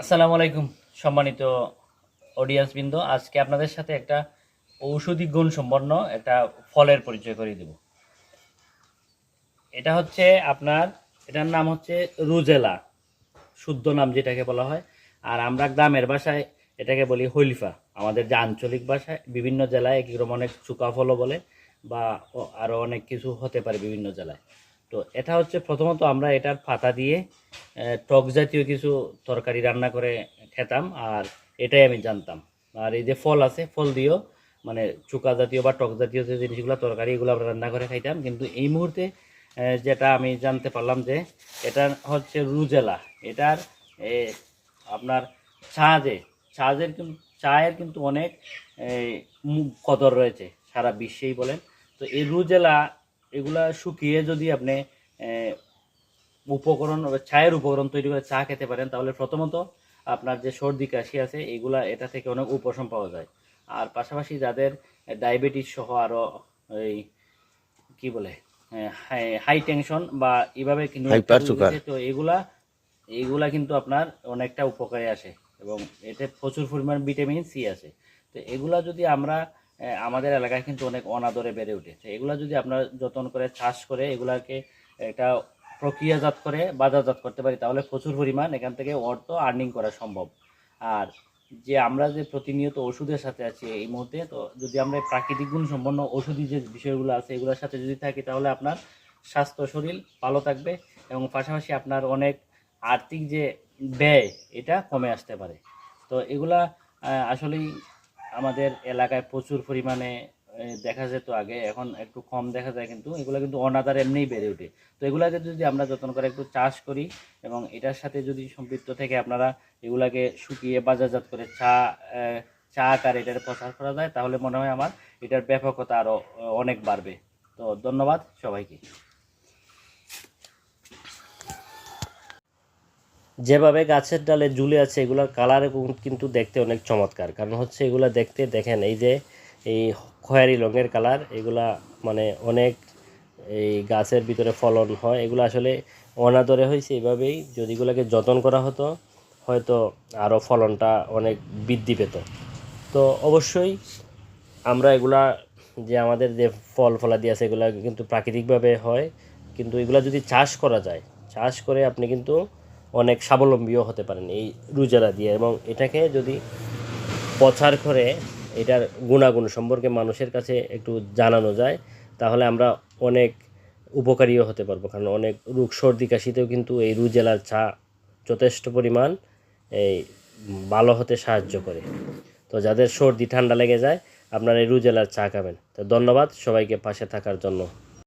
আসসালামু আলাইকুম, সম্মানিত অডিয়েন্স বৃন্দ। আজকে আপনাদের সাথে একটা ঔষধি গুণ সম্পন্ন একটা ফলের পরিচয় করিয়ে দেব। এটা হচ্ছে আপনার, এটার নাম হচ্ছে রুজেলা, শুদ্ধ নাম যেটাকে বলা হয়। আর আমরা গ্রামের ভাষায় এটাকে বলি হইলিফা আমাদের যে আঞ্চলিক ভাষায় বিভিন্ন জেলায় এক রকম অনেক চুকা ফলও বলে বা আরও অনেক কিছু হতে পারে বিভিন্ন জেলায়। তো এটা হচ্ছে প্রথমত আমরা এটার পাতা দিয়ে টক জাতীয় কিছু তরকারি রান্না করে খেতাম, আর এটাই আমি জানতাম। আর এই যে ফল আছে, ফল দিয়েও মানে চুকা জাতীয় বা টক জাতীয় যে জিনিসগুলো, তরকারি এগুলো আমরা রান্না করে খাইতাম। কিন্তু এই মুহূর্তে যেটা আমি জানতে পারলাম যে, এটা হচ্ছে রুজেলা। এটার আপনার চাঁদে চাঁদের কিন্তু চায়ের কিন্তু অনেক কদর রয়েছে, সারা বিশ্বেই বলেন। তো এই রুজেলা এগুলা শুকিয়ে যদি আপনি উপকরণ চায়ের উপকরণ তৈরি করে চা খেতে পারেন তাহলে প্রথমত আপনার যে সর্দি কাশি আছে এগুলা এটা থেকে অনেক উপশম পাওয়া যায়। আর পাশাপাশি যাদের ডায়াবেটিস সহ আরও এই কি বলে হাই টেনশন বা এভাবে তো এগুলা এইগুলা কিন্তু আপনার অনেকটা উপকারে আসে এবং এতে প্রচুর পরিমাণ ভিটামিন সি আছে। তো এগুলা যদি আমরা আমাদের এলাকায় কিন্তু অনেক অনাদরে বেড়ে উঠেছে। এগুলা যদি আপনার যত্ন করে চাষ করে এগুলাকে একটা প্রক্রিয়াজাত করে, বাজারজাত করতে পারি, তাহলে প্রচুর পরিমাণ এখান থেকে অর্থ আর্নিং করা সম্ভব। আর যে আমরা যে প্রতিনিয়ত ওষুধের সাথে আছি এই মুহূর্তে, তো যদি আমরা প্রাকৃতিক গুণ সম্পন্ন ওষুধি যে বিষয়গুলো আছে, এগুলোর সাথে যদি থাকি, তাহলে আপনার স্বাস্থ্য শরীর ভালো থাকবে এবং পাশাপাশি আপনার অনেক আর্থিক যে ব্যয়, এটা কমে আসতে পারে। তো এগুলা আসলেই আমাদের এলাকায় প্রচুর পরিমাণে দেখা যেত আগে, এখন একটু কম দেখা যায় কিন্তু এগুলো কিন্তু অনাদার এমনিই বেড়ে ওঠে। তো এগুলাকে যদি আমরা যত্ন করে একটু চাষ করি এবং এটার সাথে যদি সম্পৃক্ত থেকে আপনারা এগুলাকে শুকিয়ে বাজারজাত করে চা চা আকারে এটার প্রচার করা যায়, তাহলে মনে হয় আমার এটার ব্যাপকতা আরও অনেক বাড়বে। তো ধন্যবাদ সবাইকে। যেভাবে গাছের ডালে ঝুলে আছে, এগুলোর কালার কিন্তু দেখতে অনেক চমৎকার। কারণ হচ্ছে এগুলো দেখতে, দেখেন, এই যে এই খয়েরি রঙের কালার এগুলা মানে অনেক এই গাছের ভিতরে ফলন হয়। এগুলো আসলে অনাদরে হয়েছে এইভাবেই যদি এগুলোকে যত্ন করা হতো, হয়তো আরও ফলনটা অনেক বৃদ্ধি পেত। তো অবশ্যই আমরা এগুলা যে আমাদের যে ফল ফলাদি আছে এগুলা কিন্তু প্রাকৃতিকভাবে হয়। কিন্তু এগুলা যদি চাষ করা যায়, চাষ করে আপনি কিন্তু অনেক স্বাবলম্বীও হতে পারেন এই রুজারা দিয়ে। এবং এটাকে যদি প্রচার করে, এটার গুণাগুণ সম্পর্কে মানুষের কাছে একটু জানানো যায়, তাহলে আমরা অনেক উপকারীও হতে পারব। কারণ অনেক রোগ সর্দি কাশিতেও কিন্তু এই রুজেলার চা যথেষ্ট পরিমাণ এই ভালো হতে সাহায্য করে। তো যাদের সর্দি ঠান্ডা লেগে যায়, আপনারা এই রুজেলার চা খাবেন। তো ধন্যবাদ সবাইকে পাশে থাকার জন্য।